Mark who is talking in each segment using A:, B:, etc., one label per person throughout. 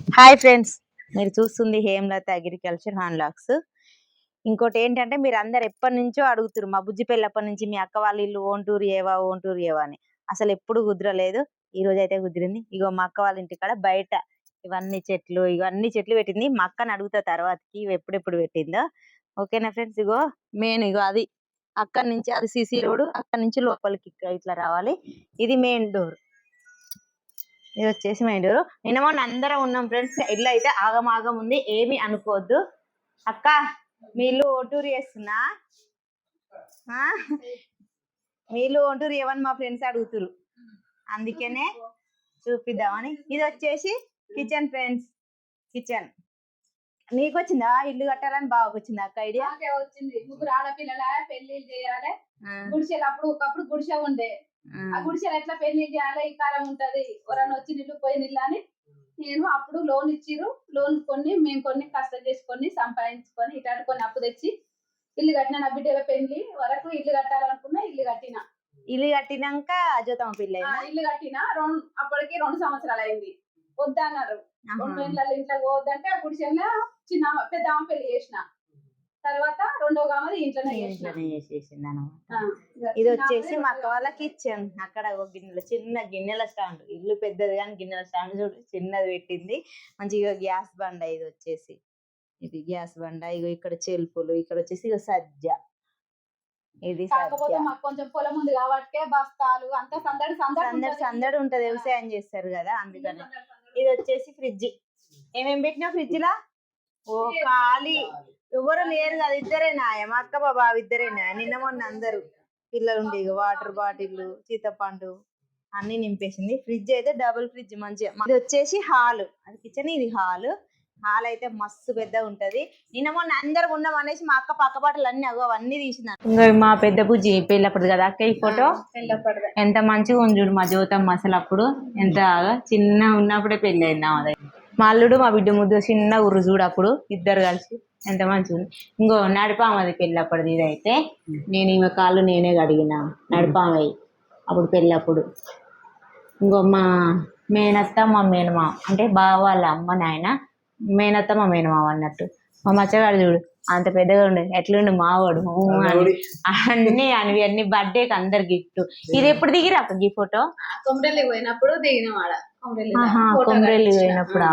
A: Hi friends. మీరు చూస్తుంది Hemalatha agriculture హాన్లాక్స్ ఇంకోటి ఏంటంటే మీరు అందరు ఎప్పటి నుంచో అడుగుతారు మా బుజ్జి పెళ్ళప్పటి నుంచి మీ అక్క వాళ్ళ ఇల్లు ఓంటూరు ఏవా ఓంటూరు ఏవా అని. అసలు ఎప్పుడు కుదరలేదు. ఈ రోజు అయితే కుదిరింది. ఇగో మా అక్క వాళ్ళ ఇంటి కాడ బయట ఇవన్నీ చెట్లు ఇవన్నీ చెట్లు పెట్టింది. మా అక్కని అడుగుతా తర్వాతకి ఎప్పుడెప్పుడు పెట్టిందో. ఓకేనా ఫ్రెండ్స్? ఇగో మెయిన్ ఇగో అది. అక్కడి నుంచి అది సీసీ రోడ్ అక్కడి నుంచి లోపలికి ఇట్లా రావాలి. ఇది మెయిన్ డోర్. ఇది వచ్చేసి మెయిన్ డోర్ నిన్న మొన్న అందరం ఉన్నాం ఫ్రెండ్స్. ఇల్లు అయితే ఆగమాగం ఉంది. ఏమి అనుకోవద్దు. అక్క మీ ఇల్లు ఓటూరు చేస్తున్నా? మీ ఇల్లు ఓటూరు ఏమని మా ఫ్రెండ్స్ అడుగుతురు అందుకనే చూపిద్దామని. ఇది వచ్చేసి కిచెన్ ఫ్రెండ్స్. కిచెన్. నీకు వచ్చిందా ఇల్లు కట్టాలని బాగా వచ్చిందా అక్క ఐడియా?
B: వచ్చింది. ముగ్గురు ఆడపిల్లల పెళ్ళిళ్ళు చేయాలి. గుడిసెలు అప్పుడు ఒకప్పుడు గుడిసె ఉండే. ఆ గుడిసెలు ఎట్లా పెళ్ళి చేయాలి? ఈ కాలం ఉంటది. ఎవరైనా వచ్చి నిల్లు పోయి నిల్లు అని నేను అప్పుడు లోన్ ఇచ్చిర్రు. లోన్ కొన్ని మేము కొన్ని కష్టం చేసుకొని సంపాదించుకొని ఇటాటి కొన్ని అప్పు తెచ్చి ఇల్లు కట్టిన నా బిడ్డల పెళ్ళి వరకు ఇల్లు కట్టాలనుకున్నా ఇల్లు కట్టిన.
A: ఇల్లు కట్టినాక జ్యోతమ్మ పిల్ల
B: ఆ, ఇల్లు కట్టిన. రెండు అప్పటికి రెండు సంవత్సరాలు అయింది వద్దన్నారు రెండు ఇళ్ళ ఇంట్లో పోవద్దంటే ఆ గుడిసెల్లో చిన్న పెద్ద పెళ్ళి చేసిన. తర్వాత రెండో గామది ఇంట్లోనే
A: ఇది వచ్చేసి మా అక్క వాళ్ళ కిచెన్ అక్కడ ఒక గిన్నెల చిన్న గిన్నెల స్టాండ్. ఇల్లు పెద్దది కానీ గిన్నెల స్టాండ్ చూడు చిన్నది పెట్టింది. మంచిగా గ్యాస్ బండ ఇది వచ్చేసి. ఇది గ్యాస్ బండ ఇగో ఇక్కడ చెల్పులు ఇక్కడ వచ్చేసి ఇగో సజ్జ. ఇది
B: కాకపోతే మాకు కొంచెం పొలం ఉంది కాబట్టి బస్తాలు అంతా సందడి సందడి
A: సందడి
B: ఉంటది.
A: సందడి ఉంటది. వ్యవసాయం చేస్తారు కదా అందుకని. ఇది వచ్చేసి ఫ్రిడ్జ్. ఏమేం పెట్టినావు ఫ్రిడ్జ్ లా ఓ ఖాళీ. ఎవరు లేరు కదా ఇద్దరేనా మా అక్క బాబా ఇద్దరేనా నిన్న మొన్న అందరు పిల్లలు ఉండే వాటర్ బాటిల్ చింతపండు అన్ని నింపేసింది. ఫ్రిడ్జ్ అయితే డబుల్ ఫ్రిడ్జ్ మంచిగా. ఇది వచ్చేసి హాల్. అది కిచెన్ ఇది హాల్. హాల్ అయితే మస్తు పెద్దగా ఉంటది. నిన్న మొన్న అందరు ఉన్నాం అనేసి మా అక్క పక్క బాటలు అన్ని అగో అవన్నీ తీసింది. ఇంకా మా పెద్ద బుజ్జి పెళ్ళప్పుడు కదా అక్క ఈ ఫోటో. ఎంత మంచిగా ఉంది చూడు మా జ్యోతమ్మ అసలు అప్పుడు. ఎంత చిన్న ఉన్నప్పుడే పెళ్ళి అయింది మా అల్లుడు మా బిడ్డ ముద్దు చిన్న ఉర్రు చూడు అప్పుడు. ఇద్దరు కలిసి. ఎంత మంచిగా ఉంది ఇంకో నడిపామది పెళ్ళి అప్పటిది ఇదైతే నేను ఈమె కాళ్ళు నేనే కడిగిన. నడిపామయ్యి అప్పుడు పెళ్ళప్పుడు. ఇంకో మా మేనత్త మా మేనమామ. అంటే బావ వాళ్ళ అమ్మ నాయన. మేనత్త మా మేనమామ అన్నట్టు. మా మచ్చగాడు చూడు అంత పెద్దగా ఉండే. ఎట్లుండు మావాడు? ఊ అని. అన్ని అనివి అన్ని బర్త్డేకి అందరు గిఫ్ట్. ఇది ఎప్పుడు దిగిరా అక్క ఈ ఫోటో?
B: ఆ, కొమరెల్లి పోయినప్పుడు దిగిన వాడ కట్టించిన.
A: పోయినప్పుడా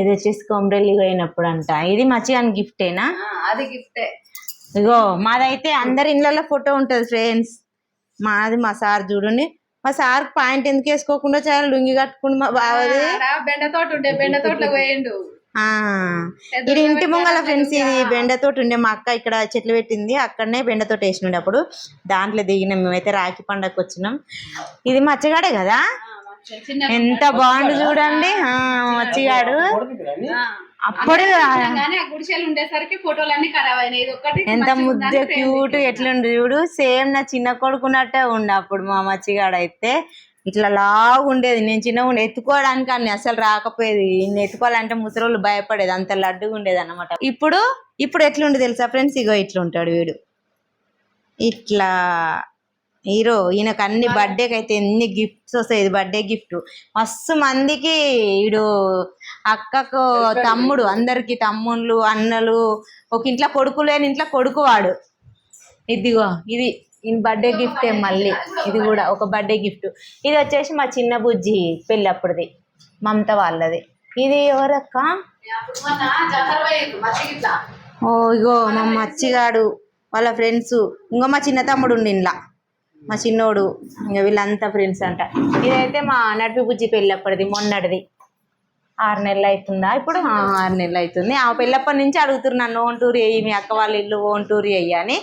A: ఇది వచ్చేసి కొమరెల్లి పోయినప్పుడు? అంట ఇది మచ్చిగా గిఫ్టేనా?
B: అది గిఫ్టే.
A: ఇగో మాదైతే అందరి ఇళ్ళలో ఫోటో ఉంటది ఫ్రెండ్స్. మాది మా సార్ చూడండి. మా సార్ పాయింట్ ఎందుకు వేసుకోకుండా చాలా లుంగి కట్టుకుండు మా బావది?
B: ఆడ బెండ తోట ఉండే బెండ తోటలో పోయిండు.
A: ఆ ఇది ఇంటి ముంగల ఫ్రెండ్స్ ఇది బెండతోటి ఉండే మా అక్క ఇక్కడ చెట్లు పెట్టింది అక్కడనే బెండతోటి వేసినుండే అప్పుడు. దాంట్లో దిగినాం మేమైతే రాఖీ పండగకి వచ్చినాం ఇది మచ్చగాడే కదా? ఎంత బాగుండు చూడండి. ఆ, అప్పుడు
B: ఉండేసరికి ఫోటోలు అన్ని ఖరాబ్ అయినాయి. ఇది
A: ఎంత ముద్ద క్యూట్. ఎట్లుండు చూడు. సేమ్ నా చిన్న కొడుకున్నట్టే ఉండే అప్పుడు మా మచ్చిగాడు అయితే ఇట్లా లావు ఉండేది. నేను చిన్నగా ఉండే ఎత్తుకోవడానికి అన్ని అసలు రాకపోయేది. ఈయన్ని ఎత్తుకోవాలంటే ముసలోళ్ళు భయపడేది. అంత లడ్డుగా ఉండేది అన్నమాట. ఇప్పుడు ఇప్పుడు ఎట్లుండి తెలుసా ఫ్రెండ్స్? ఇగో ఇట్లా ఉంటాడు వీడు. ఇట్లా హీరో ఈయనకు అన్ని బర్త్డేకి అయితే ఎన్ని గిఫ్ట్స్ వస్తాయి బర్త్డే గిఫ్ట్. మస్తు మందికి వీడు అక్కకు తమ్ముడు అందరికి తమ్ముళ్ళు అన్నలు ఒక ఇంట్లో కొడుకు లేని ఇంట్లో కొడుకు వాడు. ఇదిగో ఇది ఈ బర్త్డే గిఫ్ట్ మళ్ళీ. ఇది కూడా ఒక బర్త్డే గిఫ్ట్. ఇది వచ్చేసి మా చిన్న బుజ్జి పెళ్ళప్పుడుది మమత వాళ్ళది. ఇది ఎవరక్క? ఓ ఇగో మా మచ్చిగాడు వాళ్ళ ఫ్రెండ్స్. ఇంకో మా చిన్న తమ్ముడు ఉండి ఇంట్లో మా చిన్నోడు ఇంకా వీళ్ళంతా ఫ్రెండ్స్ అంట. ఇదైతే మా నడిపి బుజ్జి పెళ్ళప్పటిది మొన్నటిది. ఆరు నెలలు అవుతుందా ఇప్పుడు? ఆరు నెలలు అవుతుంది ఆ పెళ్ళప్పటి నుంచి అడుగుతున్నారు నన్ను ఓన్ టూర్ వేయి మీ అక్క వాళ్ళ ఇల్లు ఓన్ టూర్ వేయి అని.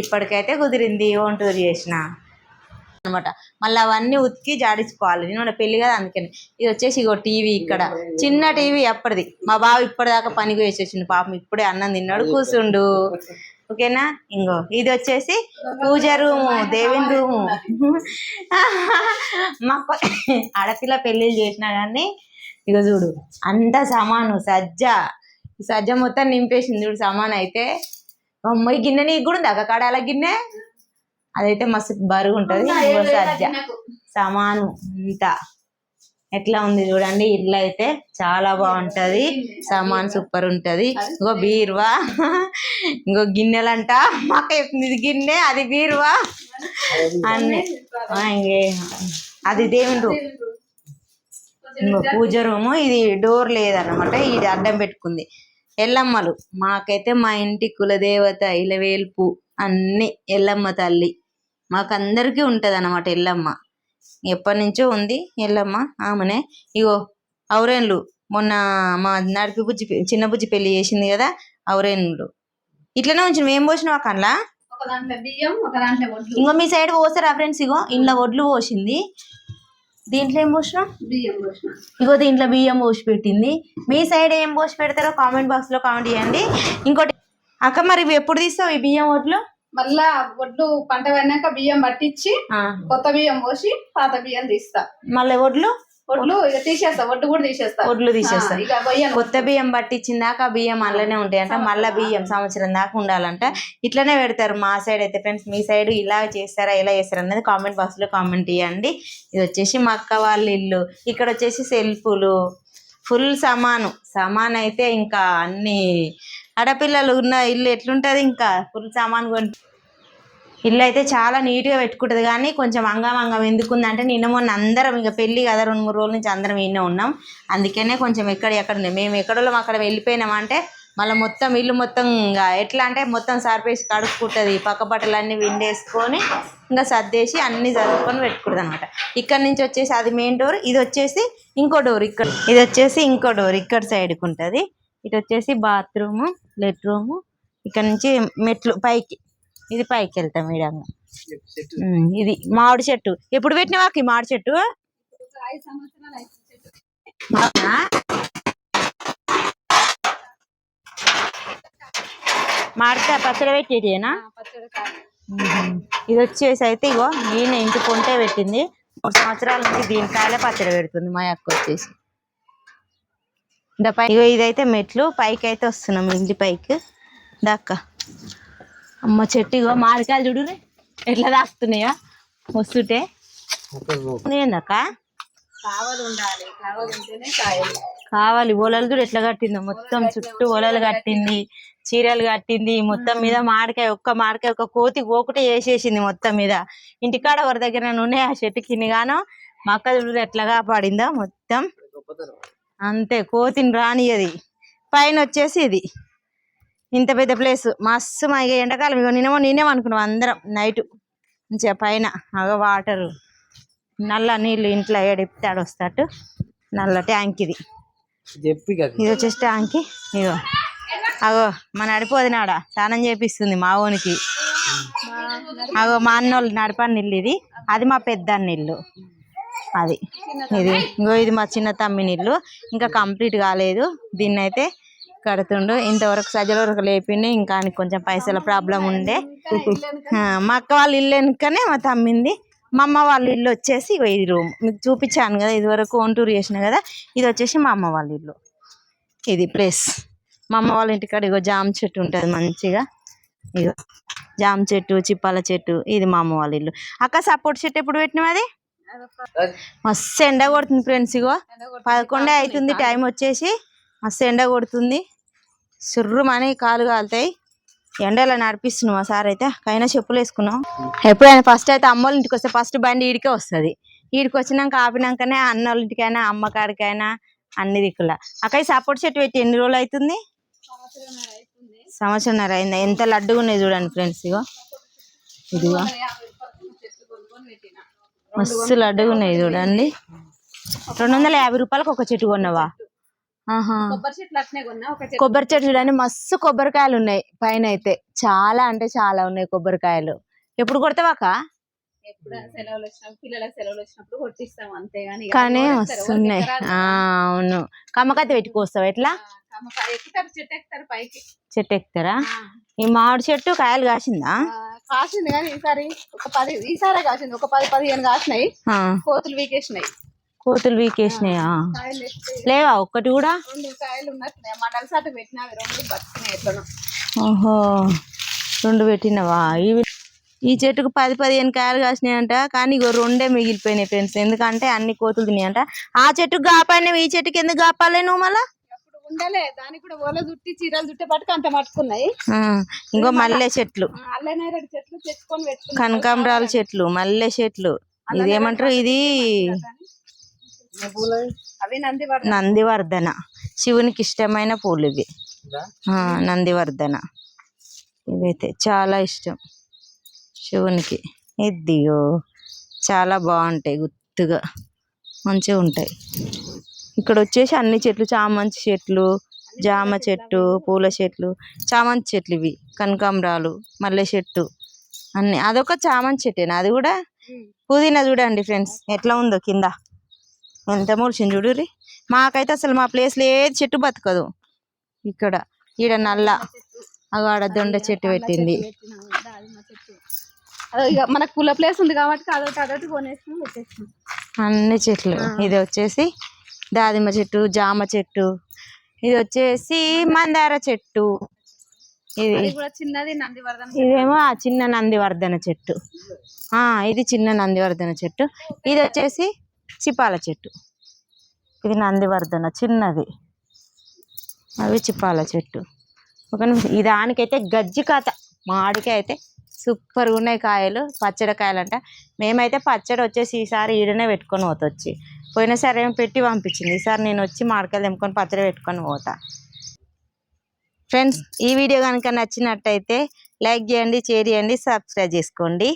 A: ఇప్పటికైతే కుదిరింది ఓన్ టూర్ చేసిన అనమాట మళ్ళీ అవన్నీ ఉతికి జాడించుకోవాలి. నేను పెళ్ళి కదా అందుకని. ఇది వచ్చేసి ఇగో టీవీ ఇక్కడ. చిన్న టీవీ అప్పటిది. మా బావ ఇప్పటిదాకా పనికి వేసేసిండు పాపం ఇప్పుడే అన్నం తిన్నాడు కూర్చుండు ఓకేనా? ఇంగో ఇది వచ్చేసి పూజ రూము దేవుని రూము. మా ఆడపిల్ల పెళ్ళిళ్ళు చేసినా కానీ ఇక చూడు అంతా సమాను సజ్జ. ఈ సజ్జ మొత్తం నింపేసింది చూడు సమాన్ అయితే. అమ్మాయి గిన్నె నీకు కూడా ఉంది కాడాల గిన్నె? అదైతే మస్తు బరువు ఉంటది. ఇంకో సజ్జ. సమాను అంతా. ఎట్లా ఉంది చూడండి ఇల్లు అయితే చాలా బాగుంటది. సామాన్ సూపర్ ఉంటది. ఇంకో బీరువా? ఇంకో గిన్నెలంట. మాకు ఇది గిన్నె అది బీరువా? అన్ని. ఇంకే. అది దేవుని రూమ్. ఇంకో పూజ రూము ఇది డోర్ లేదన్నమాట ఇది అడ్డం పెట్టుకుంది. ఎల్లమ్మలు మాకైతే మా ఇంటి కులదేవత ఇలవేల్పు అన్ని ఎల్లమ్మ తల్లి. మాకందరికీ ఉంటుంది అన్నమాట ఎల్లమ్మ. ఎప్పటి నుంచో ఉంది. ఎల్లమ్మ ఆమెనే. ఇగో ఔరేన్లు. మొన్న మా నడిపి బుజ్జి చిన్న బుజ్జి పెళ్ళి చేసింది కదా ఔరేన్లు. ఇట్లనే ఉంచిన ఏం పోసినావు అక్కడలా
B: వడ్లు.
A: ఇంకో మీ సైడ్ పోస్తారా ఫ్రెండ్స్ ఇగో? ఇంట్లో వడ్లు పోసింది. దీంట్లో ఏం
B: పోసిన?
A: ఇగో దీంట్లో బియ్యం పోసి పెట్టింది. మీ సైడ్ ఏం పోసి పెడతారో కామెంట్ బాక్స్లో కామెంట్ చేయండి. ఇంకోటి అక్క మరి ఇవి ఎప్పుడు తీస్తావు ఈ బియ్యం ఓట్లు
B: మళ్ళా వడ్లు పంట పడినాక బియ్యం పట్టించి కొత్త బియ్యం పోసి పాత బియ్యం తీస్తా.
A: మళ్ళీ వడ్లు?
B: వడ్లు ఇక తీసేస్తా వడ్లు కూడా తీసేస్తా.
A: వడ్లు తీసేస్తా.
B: ఇక కొయ్యను.
A: కొత్త బియ్యం పట్టించిన దాకా బియ్యం అందులోనే ఉంటాయంట మళ్ళీ బియ్యం సంవత్సరం దాకా ఉండాలంట. ఇట్లనే పెడతారు మా సైడ్ అయితే ఫ్రెండ్స్ మీ సైడ్ ఇలా చేస్తారా ఇలా చేస్తారా అనేది కామెంట్ బాక్స్లో కామెంట్ ఇవ్వండి ఇది వచ్చేసి మా అక్క వాళ్ళ ఇల్లు. ఇక్కడ వచ్చేసి సెల్ఫ్లు. ఫుల్ సామాను. సామాన్ అయితే ఇంకా అన్ని ఆడపిల్లలు ఉన్న ఇల్లు ఎట్లుంటుంది ఇంకా? ఫుల్ సామాన్ కొని ఇల్లు అయితే చాలా నీట్గా పెట్టుకుంటుంది కానీ కొంచెం అంగం అంగం ఎందుకుందంటే నిన్న మొన్న అందరం ఇంకా పెళ్ళి కదా రెండు మూడు రోజుల నుంచి అందరం ఈయనే ఉన్నాం. అందుకనే కొంచెం ఎక్కడ ఎక్కడ ఉన్నాయి మేము ఎక్కడో అక్కడ వెళ్ళిపోయినామంటే మళ్ళీ మొత్తం ఇల్లు మొత్తం ఇంకా ఎట్లా అంటే మొత్తం సర్పేసి కడుక్కుంటుంది. పక్క బట్టలన్నీ విండేసుకొని ఇంకా సర్దేసి అన్నీ చదువుకొని పెట్టుకుంటుంది అనమాట ఇక్కడ నుంచి వచ్చేసి అది మెయిన్ డోర్ ఇది వచ్చేసి ఇంకో డోర్ ఇక్కడ ఇది వచ్చేసి ఇంకో డోర్ ఇక్కడ సైడ్కి ఉంటుంది. ఇటు వచ్చేసి బాత్రూము లెట్రూము ఇక్కడ నుంచి మెట్లు పైకి ఇది పైకి వెళ్తాం ఈడంగా ఇది మామిడి చెట్టు. ఎప్పుడు పెట్టినవాకి మామిడి చెట్టు? మామిడికాయ పచ్చడి ఉహుం. ఇది వచ్చేసి అయితే ఇగో ఈయన ఇంటి పొంటే పెట్టింది. ఒక సంవత్సరాల నుంచి దీనికాయలే పచ్చడి పెడుతుంది మా అక్క వచ్చేసి దా పై ఇగో ఇదైతే మెట్లు పైకి అయితే వస్తున్నాం ఇంటి పైకి. దాక్క అమ్మ చెట్టు ఇగో మామిడికాయలు చూడు ఎట్లా దాస్తున్నాయో వస్తుంటే ఏందక్క
B: కావాలి కావాలి
A: ఓలలు కూడా ఎట్లా కట్టిందో. మొత్తం చుట్టూ ఓలలు కట్టింది చీరలు కట్టింది మొత్తం మీద మాడికాయ ఒక్క మాడికాయ ఒక కోతి కోకుటే వేసేసింది మొత్తం మీద. ఇంటికాడ ఎవరి దగ్గర నూనె ఆ చెట్టు కిందిగానో మా అక్క చూడు ఎట్లా కాపాడిందో మొత్తం. అంతే కోతిని రానియది పైన వచ్చేసి ఇది. ఇంత పెద్ద ప్లేస్ మస్తు మా ఇక ఎండాకాలం ఇక నేనేమో నేనేమో అనుకున్నాం అందరం నైట్. మంచిగా పైన అగ వాటరు. నల్ల నీళ్ళు ఇంట్లో ఏడిపితే వస్తాడు నల్ల ట్యాంక్ ఇది. ఇది వచ్చేసి ట్యాంకి. ఇగో. అగో మా నడిపోదినాడ స్నానం చేపిస్తుంది మా ఓనికి. అగో మా అన్నోళ్ళు నడపని ఇల్లు ఇది. అది మా పెద్ద ఇల్లు. అది. ఇది. ఇంకో ఇది మా చిన్న తమ్మిని ఇల్లు ఇంకా కంప్లీట్ కాలేదు. దీన్ని అయితే కడుతుండు. ఇంతవరకు సజ్జల వరకు లేపిండే. ఇంకా కొంచెం పైసల ప్రాబ్లం ఉండే. మా అక్క వాళ్ళ ఇల్లు వెనుకనే మా తమ్మింది. మా అమ్మ వాళ్ళ ఇల్లు వచ్చేసి ఇది రూమ్. మీకు చూపించాను కదా ఇది వరకు ఓన్ టూర్ చేసిన కదా ఇది వచ్చేసి మా అమ్మ వాళ్ళ ఇల్లు. ఇది ప్లేస్. మా అమ్మ వాళ్ళ ఇంటికాడ ఇగో జామ చెట్టు ఉంటుంది మంచిగా. ఇగో జామ చెట్టు చిప్పాల చెట్టు ఇది మా అమ్మ వాళ్ళ ఇల్లు. అక్క సపోర్ట్ చెట్టు ఎప్పుడు పెట్టినవి అది? మస్తు ఎండ కొడుతుంది ఫ్రెండ్స్ ఇగో. పదకొండే అవుతుంది టైం వచ్చేసి. మస్తు ఎండ కొడుతుంది. సుర్రుమని కాలు కాలుతాయి. ఎండలో నడిపిస్తున్నాం మా సార్ అయితే. కైనా చెప్పులు వేసుకున్నాం. ఎప్పుడైనా ఫస్ట్ అయితే అమ్మ వాళ్ళ ఇంటికి వస్తే ఫస్ట్ బండి ఈడికే వస్తుంది. ఈడికి వచ్చినాక ఆపినాకనే అన్న వాళ్ళ ఇంటికైనా అమ్మ కాడికైనా అన్ని దిక్కుల. అక్కడ సపోర్ట్ చెట్టు పెట్టి ఎన్ని రోజులు అవుతుంది
B: సంవత్సరంన్నర
A: అయిందా. ఎంత లడ్డుగా ఉన్నాయి చూడండి ఫ్రెండ్స్ ఇగో. ఇదిగో
B: యాభై రూపాయలు చెట్టు కొనుక్కొని పెట్టిన
A: మస్తు లడ్డుగా ఉన్నాయి చూడండి. రెండు వందల యాభై రూపాయలకు ఒక చెట్టు కొన్నావా?
B: కొబ్బరి చెట్టు.
A: చూడండి మస్తు కొబ్బరికాయలు ఉన్నాయి పైన అయితే. చాలా అంటే చాలా ఉన్నాయి కొబ్బరికాయలు. ఎప్పుడు కొడతావాక
B: ఎప్పుడు సెలవులు వచ్చినప్పుడు పిల్లలకు సెలవులు వచ్చినప్పుడు కొట్టిస్తాం అంతేగాని ఇక
A: కానీ
B: రాదు.
A: అవును. కమ్మకత్తి పెట్టుకొస్తావు ఎట్లా?
B: ఎక్కుతారు చెట్టు ఎక్కుతారు పైకి.
A: చెట్టు ఎక్కుతారా ఈ మామిడి చెట్టు కాయలు కాసిందా?
B: కాసింది కానీ ఈసారి ఒక పది ఈసారే కాసింది. ఒక పది పదిహేను కాసినాయి. కోతులు వీకేసినాయి.
A: కోతులు వీకేసినాయా? లేవా? ఒక్కటి కూడా?
B: రెండు కాయలు ఉన్నట్టున్నాయి. మండల సాటు పెట్టినా రెండు బతికినాయి ఎట్లనో.
A: ఓహో. రెండు పెట్టినవా? ఇవి ఈ చెట్టుకు పది పదిహేను కాయలు కాసినాయంట కానీ ఇగో రెండే మిగిలిపోయినాయి ఫ్రెండ్స్. ఎందుకంటే అన్ని కోతులు తిన్నాయంట ఆ చెట్టుకు కాపాడినవి ఈ చెట్టుకి ఎందుకు కాపాలి నువ్వు మళ్ళా?
B: ఉండలే దానికి కూడా ఓల చుట్టి చీరలు చుట్టే పట్టుకు అంత మట్టుకున్నాయి.
A: ఆ, ఇంకో మల్లె చెట్లు.
B: చెట్లు తెచ్చుకొని
A: కనకాంబరాల చెట్లు మల్లె చెట్లు. ఇదేమంటారు ఇది? నందివర్ధన. శివునికి ఇష్టమైన పూలు ఇవి. ఆ, నందివర్ధన. ఇవైతే చాలా ఇష్టం. శివునికి. ఇదిగో చాలా బాగుంటాయి గుత్తుగా. మంచిగా ఉంటాయి. ఇక్కడ వచ్చేసి అన్ని చెట్లు చామంతి చెట్లు జామ చెట్టు పూల చెట్లు. చామంతి చెట్లు ఇవి కనకాంబరాలు మల్లె చెట్టు అన్ని. అదొక చామంతి చెట్టేనా? అది కూడా? పుదీనా చూడండి ఫ్రెండ్స్ ఎట్లా ఉందో కింద. ఎంత ముడిచింది చూడురి మాకైతే అసలు మా ప్లేస్లో ఏది చెట్టు బతకదు. ఇక్కడ ఈడ నల్ల అగాడ దొండ చెట్టు పెట్టింది.
B: ఇక మనకు ప్లేస్ ఉంది కాబట్టి అదొకటి అదొకటి కొనేసి పెట్టేసినాం
A: అన్ని చెట్లు. ఇది వచ్చేసి దాదిమ్మ చెట్టు జామ చెట్టు ఇది వచ్చేసి మందార చెట్టు. ఇది
B: కూడా చిన్నది నంది వరదన
A: ఇదేమో ఆ చిన్న నందివర్ధన చెట్టు. ఆ ఇది చిన్న నందివర్ధన చెట్టు. ఇది వచ్చేసి చిపాల చెట్టు. ఇది నందివర్ధన చిన్నది. అవి చిపాల చెట్టు. ఒక దానికైతే గజ్జి కాత మామిడికాయ అయితే సూపర్గా ఉన్నాయి కాయలు పచ్చడి కాయలు అంట మేమైతే పచ్చడి వచ్చేసి ఈసారి ఈడనే పెట్టుకొని పోతొచ్చి పోయినసారి ఏమో పెట్టి పంపించింది. ఈసారి నేను వచ్చి మామిడికాయలు తెంపుకొని పచ్చడి పెట్టుకొని పోతా. ఫ్రెండ్స్ ఈ వీడియో కనుక నచ్చినట్టయితే లైక్ చేయండి షేర్ చేయండి సబ్స్క్రైబ్ చేసుకోండి.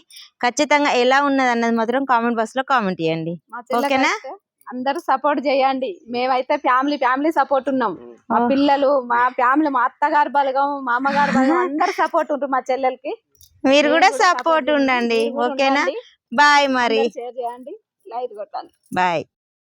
A: ఖచ్చితంగా ఎలా ఉన్నది అన్నది మాత్రం కామెంట్ బాక్స్లో కామెంట్ చేయండి. ఓకేనా?
B: అందరూ సపోర్ట్ చేయండి. మేమైతే ఫ్యామిలీ ఫ్యామిలీ సపోర్ట్ ఉన్నాం. మా. పిల్లలు మా ఫ్యామిలీ మా అత్తగారు బలగం మా అమ్మగారు బలగం అందరు సపోర్ట్ ఉంటుంది మా చెల్లెలకి.
A: మీరు కూడా సపోర్ట్ ఉండండి. ఓకేనా. బాయ్ మరి బాయ్